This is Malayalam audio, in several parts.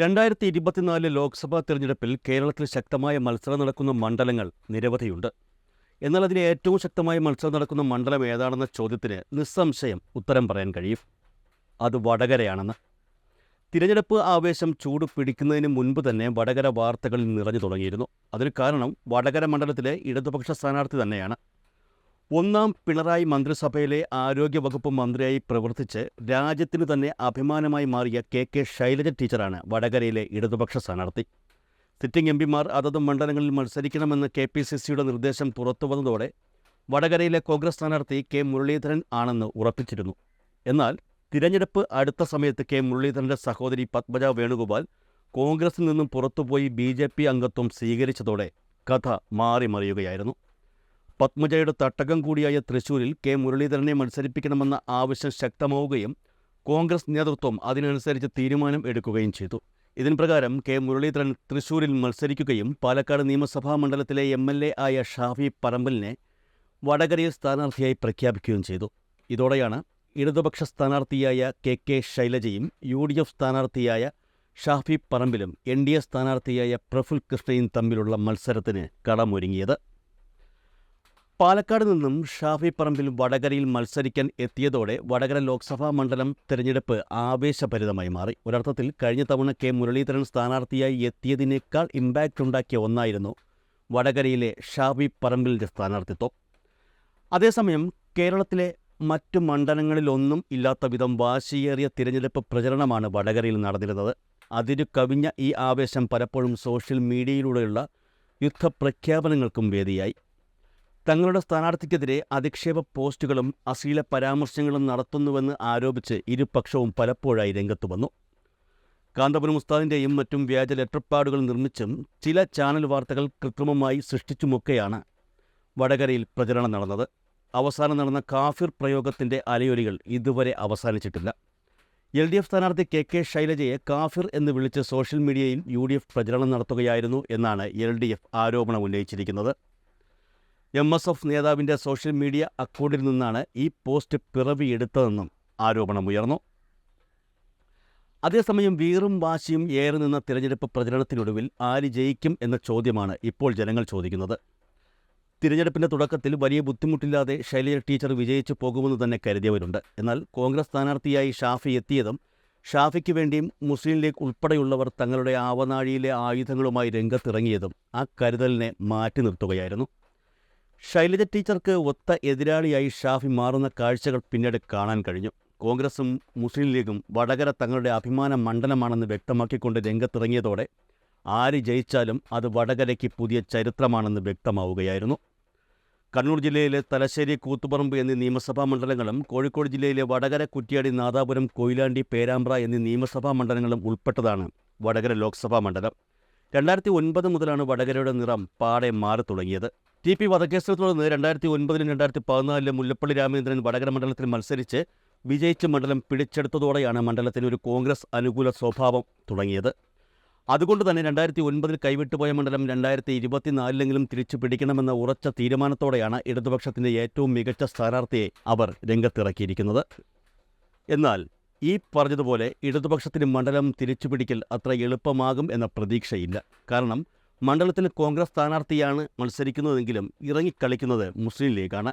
രണ്ടായിരത്തി ഇരുപത്തിനാല് ലോക്സഭാ തിരഞ്ഞെടുപ്പിൽ കേരളത്തിൽ ശക്തമായ മത്സരം നടക്കുന്ന മണ്ഡലങ്ങൾ നിരവധിയുണ്ട്. എന്നാൽ അതിലെ ഏറ്റവും ശക്തമായ മത്സരം നടക്കുന്ന മണ്ഡലം ഏതാണെന്ന ചോദ്യത്തിന് നിസ്സംശയം ഉത്തരം പറയാൻ കഴിയും. അത് വടകരയാണെന്ന്. തിരഞ്ഞെടുപ്പ് ആവേശം ചൂട് പിടിക്കുന്നതിന് മുൻപ് തന്നെ വടകര വാർത്തകളിൽ നിറഞ്ഞു തുടങ്ങിയിരുന്നു. അതിന് കാരണം വടകര മണ്ഡലത്തിലെ ഇടതുപക്ഷ സ്ഥാനാർത്ഥി തന്നെയാണ്. ഒന്നാം പിണറായി മന്ത്രിസഭയിലെ ആരോഗ്യവകുപ്പ് മന്ത്രിയായി പ്രവർത്തിച്ച് രാജ്യത്തിന് തന്നെ അഭിമാനമായി മാറിയ കെ കെ ശൈലജ ടീച്ചറാണ് വടകരയിലെ ഇടതുപക്ഷ സ്ഥാനാർത്ഥി. സിറ്റിംഗ് എം പിമാർ അതത് മണ്ഡലങ്ങളിൽ മത്സരിക്കണമെന്ന് കെ പി സി സിയുടെ നിർദ്ദേശം പുറത്തുവന്നതോടെ വടകരയിലെ കോൺഗ്രസ് സ്ഥാനാർത്ഥി കെ മുരളീധരൻ ആണെന്ന് ഉറപ്പിച്ചിരുന്നു. എന്നാൽ തിരഞ്ഞെടുപ്പ് അടുത്ത സമയത്ത് കെ മുരളീധരന്റെ സഹോദരി പത്മജ വേണുഗോപാൽ കോൺഗ്രസിൽ നിന്നും പുറത്തുപോയി ബി ജെ പി അംഗത്വം സ്വീകരിച്ചതോടെ കഥ മാറി മറിയുകയായിരുന്നു പത്മജയുടെ തട്ടകം കൂടിയായ തൃശൂരിൽ കെ മുരളീധരനെ മത്സരിപ്പിക്കണമെന്ന ആവശ്യം ശക്തമാവുകയും കോൺഗ്രസ് നേതൃത്വം അതിനനുസരിച്ച് തീരുമാനം എടുക്കുകയും ചെയ്തു. ഇതിന് പ്രകാരം കെ മുരളീധരൻ തൃശൂരിൽ മത്സരിക്കുകയും പാലക്കാട് നിയമസഭാ മണ്ഡലത്തിലെ എം എൽ എ ആയ ഷാഫി പറമ്പലിനെ വടകരയിൽ സ്ഥാനാർത്ഥിയായി പ്രഖ്യാപിക്കുകയും ചെയ്തു. ഇതോടെയാണ് ഇടതുപക്ഷ സ്ഥാനാർത്ഥിയായ കെ കെ ശൈലജയും യു ഡി എഫ് സ്ഥാനാർത്ഥിയായ ഷാഫി പറമ്പിലും എൻ ഡി എ സ്ഥാനാർത്ഥിയായ പ്രഫുൽ കൃഷ്ണയും തമ്മിലുള്ള മത്സരത്തിന് കളമൊരുങ്ങിയത് പാലക്കാട് നിന്നും ഷാഫി പറമ്പിൽ വടകരയിൽ മത്സരിക്കാൻ എത്തിയതോടെ വടകര ലോക്സഭാ മണ്ഡലം തെരഞ്ഞെടുപ്പ് ആവേശഭരിതമായി മാറി. ഒരർത്ഥത്തിൽ കഴിഞ്ഞ തവണ കെ. മുരളീധരൻ സ്ഥാനാർത്ഥിയായി എത്തിയതിനേക്കാൾ ഇമ്പാക്റ്റ് ഉണ്ടാക്കിയ ഒന്നായിരുന്നു വടകരയിലെ ഷാഫി പറമ്പിലിന്റെ സ്ഥാനാർത്ഥിത്വം. അതേസമയം കേരളത്തിലെ മറ്റു മണ്ഡലങ്ങളിലൊന്നും ഇല്ലാത്ത വിധം വാശിയേറിയ തിരഞ്ഞെടുപ്പ് പ്രചരണമാണ് വടകരയിൽ നടന്നിരുന്നത്. അതിരു കവിഞ്ഞ ഈ ആവേശം പലപ്പോഴും സോഷ്യൽ മീഡിയയിലൂടെയുള്ള യുദ്ധപ്രഖ്യാപനങ്ങൾക്കും വേദിയായി. തങ്ങളുടെ സ്ഥാനാർത്ഥിക്കെതിരെ അധിക്ഷേപ പോസ്റ്റുകളും അശ്ലീല പരാമർശങ്ങളും നടത്തുന്നുവെന്ന് ആരോപിച്ച് ഇരുപക്ഷവും പലപ്പോഴായി രംഗത്തു വന്നു. കാന്തപുരം ഉസ്താദിന്റെയും മറ്റും വ്യാജ ലെറ്റർപാഡുകൾ നിർമ്മിച്ചും ചില ചാനൽ വാർത്തകൾ കൃത്രിമമായി സൃഷ്ടിച്ചുമൊക്കെയാണ് വടകരയിൽ പ്രചരണം നടന്നത്. അവസാനം നടന്ന കാഫിർ പ്രയോഗത്തിന്റെ അലയൊലികൾ ഇതുവരെ അവസാനിച്ചിട്ടില്ല. എൽ ഡി എഫ് സ്ഥാനാർത്ഥി കെ കെ ശൈലജയെ കാഫിർ എന്ന് വിളിച്ച് സോഷ്യൽ മീഡിയയിൽ യു ഡി എഫ് പ്രചരണം നടത്തുകയായിരുന്നു എന്നാണ് എൽ ഡി എഫ് ആരോപണം ഉന്നയിച്ചിരിക്കുന്നത്. എം എസ് എഫ് നേതാവിന്റെ സോഷ്യൽ മീഡിയ അക്കൗണ്ടിൽ നിന്നാണ് ഈ പോസ്റ്റ് പിറവിയെടുത്തതെന്നും ആരോപണമുയർന്നു അതേസമയം വീറും വാശിയും ഏറി നിന്ന തിരഞ്ഞെടുപ്പ് പ്രചരണത്തിനൊടുവിൽ ആര് ജയിക്കും എന്ന ചോദ്യമാണ് ഇപ്പോൾ ജനങ്ങൾ ചോദിക്കുന്നത്. തിരഞ്ഞെടുപ്പിന്റെ തുടക്കത്തിൽ വലിയ ബുദ്ധിമുട്ടില്ലാതെ ശൈലജ ടീച്ചർ വിജയിച്ചു പോകുമെന്ന് തന്നെ കരുതിയവരുണ്ട്. എന്നാൽ കോൺഗ്രസ് സ്ഥാനാർത്ഥിയായി ഷാഫി എത്തിയതും ഷാഫിക്ക് വേണ്ടിയും മുസ്ലിം ലീഗ് ഉൾപ്പെടെയുള്ളവർ തങ്ങളുടെ ആവനാഴിയിലെ ആയുധങ്ങളുമായി രംഗത്തിറങ്ങിയതും ആ കരുതലിനെ മാറ്റി നിർത്തുകയായിരുന്നു. ശൈലജ ടീച്ചർക്ക് ഒത്ത എതിരാളിയായി ഷാഫി മാറുന്ന കാഴ്ചകൾ പിന്നീട് കാണാൻ കഴിഞ്ഞു. കോൺഗ്രസും മുസ്ലിം ലീഗും വടകര തങ്ങളുടെ അഭിമാന മണ്ഡലമാണെന്ന് വ്യക്തമാക്കിക്കൊണ്ട് രംഗത്തിറങ്ങിയതോടെ ആര് ജയിച്ചാലും അത് വടകരയ്ക്ക് പുതിയ ചരിത്രമാണെന്ന് വ്യക്തമാവുകയായിരുന്നു. കണ്ണൂർ ജില്ലയിലെ തലശ്ശേരി കൂത്തുപറമ്പ് എന്നീ നിയമസഭാ മണ്ഡലങ്ങളും കോഴിക്കോട് ജില്ലയിലെ വടകര കുറ്റ്യാടി നാദാപുരം കൊയിലാണ്ടി പേരാമ്പ്ര എന്നീ നിയമസഭാ മണ്ഡലങ്ങളും ഉൾപ്പെട്ടതാണ് വടകര ലോക്സഭാ മണ്ഡലം. രണ്ടായിരത്തി ഒൻപത് മുതലാണ് വടകരയുടെ നിറം പാടെ മാറി തുടങ്ങിയത് ടി പി വധക്കേസിനെ തുടർന്ന് രണ്ടായിരത്തി ഒൻപതിലും രണ്ടായിരത്തി പതിനാലിലും മുല്ലപ്പള്ളി രാമചന്ദ്രൻ വടകര മണ്ഡലത്തിൽ മത്സരിച്ച് വിജയിച്ച് മണ്ഡലം പിടിച്ചെടുത്തതോടെയാണ് മണ്ഡലത്തിന് ഒരു കോൺഗ്രസ് അനുകൂല സ്വഭാവം തുടങ്ങിയത്. അതുകൊണ്ട് തന്നെ രണ്ടായിരത്തി ഒൻപതിൽ കൈവിട്ടുപോയ മണ്ഡലം രണ്ടായിരത്തി ഇരുപത്തിനാലിലെങ്കിലും തിരിച്ചു പിടിക്കണമെന്ന ഉറച്ച തീരുമാനത്തോടെയാണ് ഇടതുപക്ഷത്തിന്റെ ഏറ്റവും മികച്ച സ്ഥാനാർത്ഥിയെ അവർ രംഗത്തിറക്കിയിരിക്കുന്നത്. എന്നാൽ ഈ പറഞ്ഞതുപോലെ ഇടതുപക്ഷത്തിന് മണ്ഡലം തിരിച്ചുപിടിക്കൽ അത്ര എളുപ്പമാകും എന്ന പ്രതീക്ഷയില്ല. കാരണം മണ്ഡലത്തിൽ കോൺഗ്രസ് സ്ഥാനാർത്ഥിയാണ് മത്സരിക്കുന്നതെങ്കിലും ഇറങ്ങിക്കളിക്കുന്നത് മുസ്ലിം ലീഗാണ്.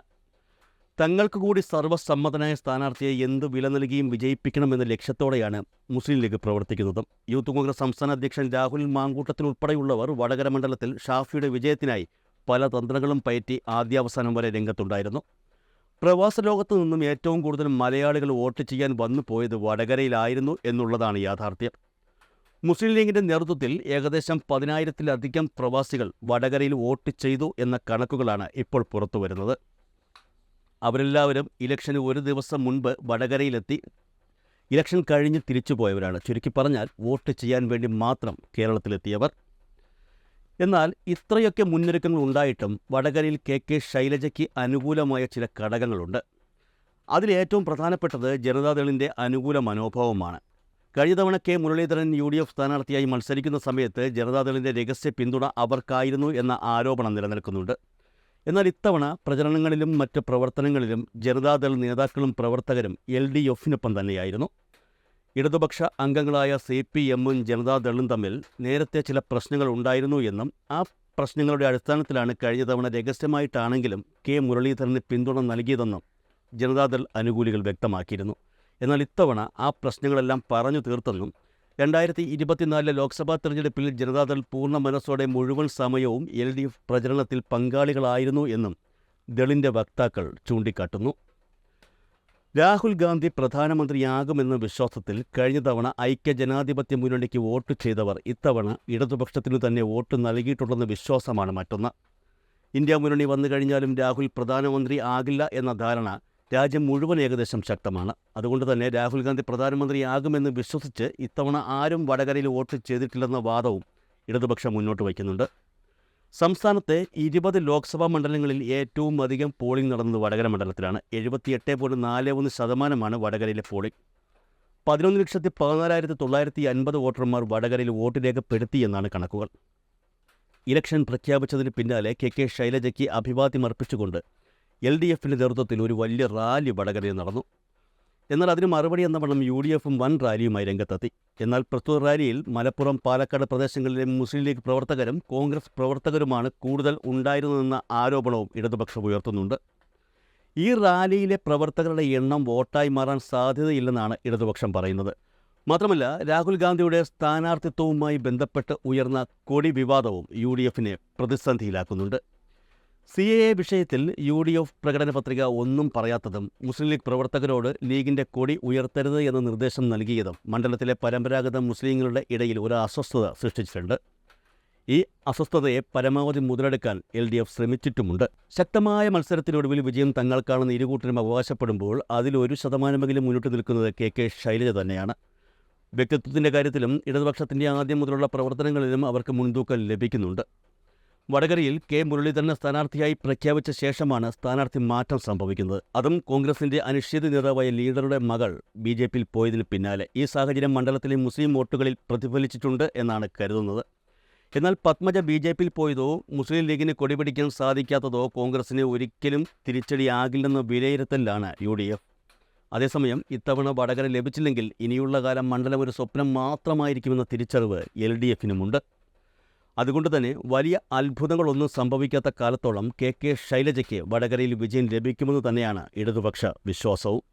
തങ്ങൾക്ക് കൂടി സർവസമ്മതനായ സ്ഥാനാർത്ഥിയെ എന്ത് വില നൽകിയും വിജയിപ്പിക്കണമെന്ന ലക്ഷ്യത്തോടെയാണ് മുസ്ലിം ലീഗ് പ്രവർത്തിക്കുന്നത്. യൂത്ത് കോൺഗ്രസ് സംസ്ഥാന അധ്യക്ഷൻ രാഹുൽ മാങ്കൂട്ടത്തിൽ ഉൾപ്പെടെയുള്ളവർ വടകര മണ്ഡലത്തിൽ ഷാഫിയുടെ വിജയത്തിനായി പല തന്ത്രങ്ങളും പയറ്റി ആദ്യാവസാനം വരെ രംഗത്തുണ്ടായിരുന്നു. പ്രവാസ ലോകത്തു നിന്നും ഏറ്റവും കൂടുതൽ മലയാളികൾ വോട്ട് ചെയ്യാൻ വന്നു പോയത് വടകരയിലായിരുന്നു എന്നുള്ളതാണ് യാഥാർത്ഥ്യം. മുസ്ലിം ലീഗിന്റെ നേതൃത്വത്തിൽ ഏകദേശം പതിനായിരത്തിലധികം പ്രവാസികൾ വടകരയിൽ വോട്ട് ചെയ്തു എന്ന കണക്കുകളാണ് ഇപ്പോൾ പുറത്തു വരുന്നത്. അവരെല്ലാവരും ഇലക്ഷന് ഒരു ദിവസം മുൻപ് വടകരയിലെത്തി ഇലക്ഷൻ കഴിഞ്ഞ് തിരിച്ചു പോയവരാണ്. ചുരുക്കി പറഞ്ഞാൽ വോട്ട് ചെയ്യാൻ വേണ്ടി മാത്രം കേരളത്തിലെത്തിയവർ. എന്നാൽ ഇത്രയൊക്കെ മുന്നൊരുക്കങ്ങൾ ഉണ്ടായിട്ടും വടകരയിൽ കെ കെ ശൈലജയ്ക്ക് അനുകൂലമായ ചില ഘടകങ്ങളുണ്ട്. അതിലേറ്റവും പ്രധാനപ്പെട്ടത് ജനതാദളിന്റെ അനുകൂല മനോഭാവമാണ്. കഴിഞ്ഞ തവണ K Muraleedharan U D F സ്ഥാനാർത്ഥിയായി മത്സരിക്കുന്ന സമയത്ത് ജനതാദളിന്റെ രഹസ്യ പിന്തുണ അവർക്കായിരുന്നു എന്ന ആരോപണം നിലനിൽക്കുന്നുണ്ട്. എന്നാൽ ഇത്തവണ പ്രചരണങ്ങളിലും മറ്റ് പ്രവർത്തനങ്ങളിലും ജനതാദൾ നേതാക്കളും പ്രവർത്തകരും എൽ ഡി എഫിനൊപ്പം തന്നെയായിരുന്നു. ഇടതുപക്ഷ അംഗങ്ങളായ സി പി എമ്മും ജനതാദളും തമ്മിൽ നേരത്തെ ചില പ്രശ്നങ്ങൾ ഉണ്ടായിരുന്നു എന്നും ആ പ്രശ്നങ്ങളുടെ അടിസ്ഥാനത്തിലാണ് കഴിഞ്ഞ തവണ രഹസ്യമായിട്ടാണെങ്കിലും കെ മുരളീധരന് പിന്തുണ നൽകിയതെന്നും ജനതാദൾ അനുകൂലികൾ വ്യക്തമാക്കിയിരുന്നു. എന്നാൽ ഇത്തവണ ആ പ്രശ്നങ്ങളെല്ലാം പറഞ്ഞു തീർത്തെന്നും രണ്ടായിരത്തി ഇരുപത്തിനാലിലെ ലോക്സഭാ തെരഞ്ഞെടുപ്പിൽ ജനതാദൾ പൂർണ മനസ്സോടെ മുഴുവൻ സമയവും എൽ ഡി എഫ് പ്രചരണത്തിൽ പങ്കാളികളായിരുന്നു എന്നും ദളിന്റെ വക്താക്കൾ ചൂണ്ടിക്കാട്ടുന്നു. രാഹുൽ ഗാന്ധി പ്രധാനമന്ത്രിയാകുമെന്ന വിശ്വാസത്തിൽ കഴിഞ്ഞ തവണ ഐക്യ ജനാധിപത്യ മുന്നണിക്ക് വോട്ട് ചെയ്തവർ ഇത്തവണ ഇടതുപക്ഷത്തിനു തന്നെ വോട്ട് നൽകിയിട്ടുണ്ടെന്ന വിശ്വാസമാണ് മറ്റൊന്ന്. ഇന്ത്യ മുന്നണി വന്നു കഴിഞ്ഞാലും രാഹുൽ പ്രധാനമന്ത്രി ആകില്ല എന്ന ധാരണ രാജ്യം മുഴുവൻ ഏകദേശം ശക്തമാണ്. അതുകൊണ്ട് തന്നെ രാഹുൽ ഗാന്ധി പ്രധാനമന്ത്രിയാകുമെന്ന് വിശ്വസിച്ച് ഇത്തവണ ആരും വടകരയിൽ വോട്ട് ചെയ്തിട്ടില്ലെന്ന വാദവും ഇടതുപക്ഷം മുന്നോട്ട് വയ്ക്കുന്നുണ്ട്. സംസ്ഥാനത്തെ ഇരുപത് ലോക്സഭാ മണ്ഡലങ്ങളിൽ ഏറ്റവും അധികം പോളിംഗ് നടന്നത് വടകര മണ്ഡലത്തിലാണ്. എഴുപത്തിയെട്ട് പോയിന്റ് നാല് ഒന്ന് ശതമാനമാണ് വടകരയിലെ പോളിംഗ്. പതിനൊന്ന് ലക്ഷത്തി പതിനാലായിരത്തി തൊള്ളായിരത്തി അൻപത് വോട്ടർമാർ വടകരയിൽ വോട്ട് രേഖപ്പെടുത്തി എന്നാണ് കണക്കുകൾ. ഇലക്ഷൻ പ്രഖ്യാപിച്ചതിന് പിന്നാലെ കെ കെ ശൈലജയ്ക്ക് അഭിവാദ്യം അർപ്പിച്ചുകൊണ്ട് എൽ ഡി എഫിന്റെ നേതൃത്വത്തിൽ ഒരു വലിയ റാലി വടകരയിൽ നടന്നു. എന്നാൽ അതിന് മറുപടി എന്ന വണ്ണം യു ഡി എഫും വൻ റാലിയുമായി രംഗത്തെത്തി. എന്നാൽ പ്രസ്തുത റാലിയിൽ മലപ്പുറം പാലക്കാട് പ്രദേശങ്ങളിലെ മുസ്ലിം ലീഗ് പ്രവർത്തകരും കോൺഗ്രസ് പ്രവർത്തകരുമാണ് കൂടുതൽ ഉണ്ടായിരുന്നതെന്ന ആരോപണവും ഇടതുപക്ഷം ഉയർത്തുന്നുണ്ട്. ഈ റാലിയിലെ പ്രവർത്തകരുടെ എണ്ണം വോട്ടായി മാറാൻ സാധ്യതയില്ലെന്നാണ് ഇടതുപക്ഷം പറയുന്നത്. മാത്രമല്ല രാഹുൽ ഗാന്ധിയുടെ സ്ഥാനാർത്ഥിത്വവുമായി ബന്ധപ്പെട്ട് ഉയർന്ന കൊടി വിവാദവും യു ഡി എഫിനെ പ്രതിസന്ധിയിലാക്കുന്നുണ്ട്. സി എ എ വിഷയത്തിൽ യു ഡി എഫ് പ്രകടന പത്രിക ഒന്നും പറയാത്തതും മുസ്ലിം ലീഗ് പ്രവർത്തകരോട് ലീഗിന്റെ കൊടി ഉയർത്തരുത് എന്ന നിർദ്ദേശം നൽകിയതും മണ്ഡലത്തിലെ പരമ്പരാഗത മുസ്ലിങ്ങളുടെ ഇടയിൽ ഒരു അസ്വസ്ഥത സൃഷ്ടിച്ചിട്ടുണ്ട്. ഈ അസ്വസ്ഥതയെ പരമാവധി മുതലെടുക്കാൻ എൽ ഡി എഫ് ശ്രമിച്ചിട്ടുമുണ്ട്. ശക്തമായ മത്സരത്തിനൊടുവിൽ വിജയം തങ്ങൾക്കാണെന്ന് ഇരുകൂട്ടരും അവകാശപ്പെടുമ്പോൾ അതിലൊരു ശതമാനമെങ്കിലും മുന്നോട്ട് നിൽക്കുന്നത് കെ കെ ശൈലജ തന്നെയാണ്. വ്യക്തിത്വത്തിന്റെ കാര്യത്തിലും ഇടതുപക്ഷത്തിന്റെ ആദ്യം മുതലുള്ള പ്രവർത്തനങ്ങളിലും അവർക്ക് മുൻതൂക്കം ലഭിക്കുന്നുണ്ട്. വടകരയിൽ കെ മുരളീധരനെ സ്ഥാനാർത്ഥിയായി പ്രഖ്യാപിച്ച ശേഷമാണ് സ്ഥാനാർത്ഥി മാറ്റം സംഭവിക്കുന്നത്. അതും കോൺഗ്രസിന്റെ അനിശ്ചിത നേതാവായ ലീഡറുടെ മകൾ ബി ജെ പിയിൽ പോയതിന് പിന്നാലെ. ഈ സാഹചര്യം മണ്ഡലത്തിലെ മുസ്ലിം വോട്ടുകളിൽ പ്രതിഫലിച്ചിട്ടുണ്ട് എന്നാണ് കരുതുന്നത്. എന്നാൽ പത്മജ ബി ജെ പിയിൽ പോയതോ മുസ്ലിം ലീഗിന് കൊടിപിടിക്കാൻ സാധിക്കാത്തതോ കോൺഗ്രസിന് ഒരിക്കലും തിരിച്ചടിയാകില്ലെന്ന വിലയിരുത്തലിലാണ് യു ഡി എഫ്. അതേസമയം ഇത്തവണ വടകര ലഭിച്ചില്ലെങ്കിൽ ഇനിയുള്ള കാലം മണ്ഡലം ഒരു സ്വപ്നം മാത്രമായിരിക്കുമെന്ന തിരിച്ചറിവ് എൽ ഡി എഫിനുമുണ്ട്. അതുകൊണ്ട് തന്നെ വലിയ അത്ഭുതങ്ങളൊന്നും സംഭവിക്കാത്ത കാലത്തോളം കെ കെ ശൈലജയ്ക്ക് വടകരയിൽ വിജയം ലഭിക്കുമെന്ന് തന്നെയാണ് ഇടതുപക്ഷ വിശ്വാസവും.